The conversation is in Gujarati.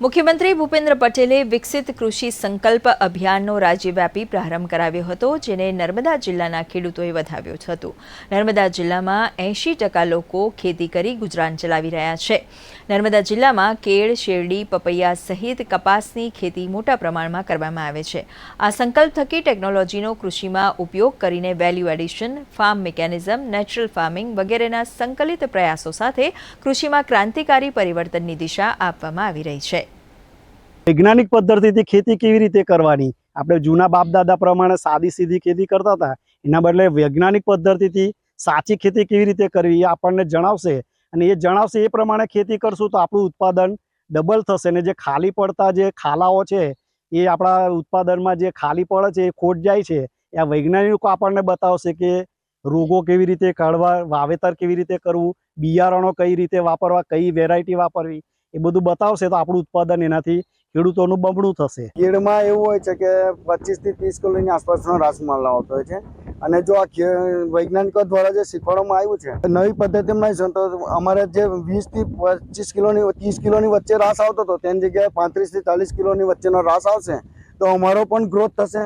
મુખ્યમંત્રી ભૂપેન્દ્ર પટેલે વિકસિત કૃષિ સંકલ્પ અભિયાનનો રાજ્યવ્યાપી પ્રારંભ કરાવ્યો હતો, જેને નર્મદા જિલ્લાના ખેડૂતોએ વધાવ્યો હતો. નર્મદા જિલ્લામાં એંશી ટકા લોકો ખેતી કરી ગુજરાન ચલાવી રહ્યા છે. નર્મદા જિલ્લામાં કેળ, શેરડી, પપૈયા સહિત કપાસની ખેતી મોટા પ્રમાણમાં કરવામાં આવે છે. આ સંકલ્પ થકી ટેકનોલોજીનો કૃષિમાં ઉપયોગ કરીને value addition, farm mechanism, natural farming વગેરેના સંકલિત પ્રયાસો સાથે કૃષિમાં ક્રાંતિકારી પરિવર્તનની દિશા આપવામાં આવી રહી છે. વૈજ્ઞાનિક પદ્ધતિથી ખેતી કેવી રીતે કરવાની? આપણે જૂના બાપ દાદા પ્રમાણે સાદી સીધી ખેતી કરતા હતા. એના બદલે વૈજ્ઞાનિક પદ્ધતિથી સાચી ખેતી કેવી રીતે કરવી એ આપણને જણાવશે. અને એ જણાવશે એ પ્રમાણે ખેતી કરશું તો આપણું ઉત્પાદન ડબલ થશે. ને જે ખાલી પડતા જે ખાલાઓ છે, એ આપણા ઉત્પાદનમાં જે ખાલી પડે છે, એ ખોટ જાય છે. એ આ વૈજ્ઞાનિકો આપણને બતાવશે કે રોગો કેવી રીતે કાઢવા, વાવેતર કેવી રીતે કરવું, બિયારણો કઈ રીતે વાપરવા, કઈ વેરાયટી વાપરવી. એ બધું બતાવશે તો આપણું ઉત્પાદન એનાથી ખેડૂતોનું બમણું થશે. ખેડમાં એવું હોય છે કે પચીસથી ત્રીસ કિલોની આસપાસનો રાસમાલ આવતો હોય છે. અને જો આ વૈજ્ઞાનિકો દ્વારા જે શીખવાડવામાં આવ્યું છે નવી પદ્ધતિમાં નહીં તો અમારે જે વીસથી પચીસ કિલોની, ત્રીસ કિલોની વચ્ચે રાસ આવતો હતો, તેની જગ્યાએ પાંત્રીસથી ચાલીસ કિલોની વચ્ચેનો રાસ આવશે, તો અમારો પણ ગ્રોથ થશે.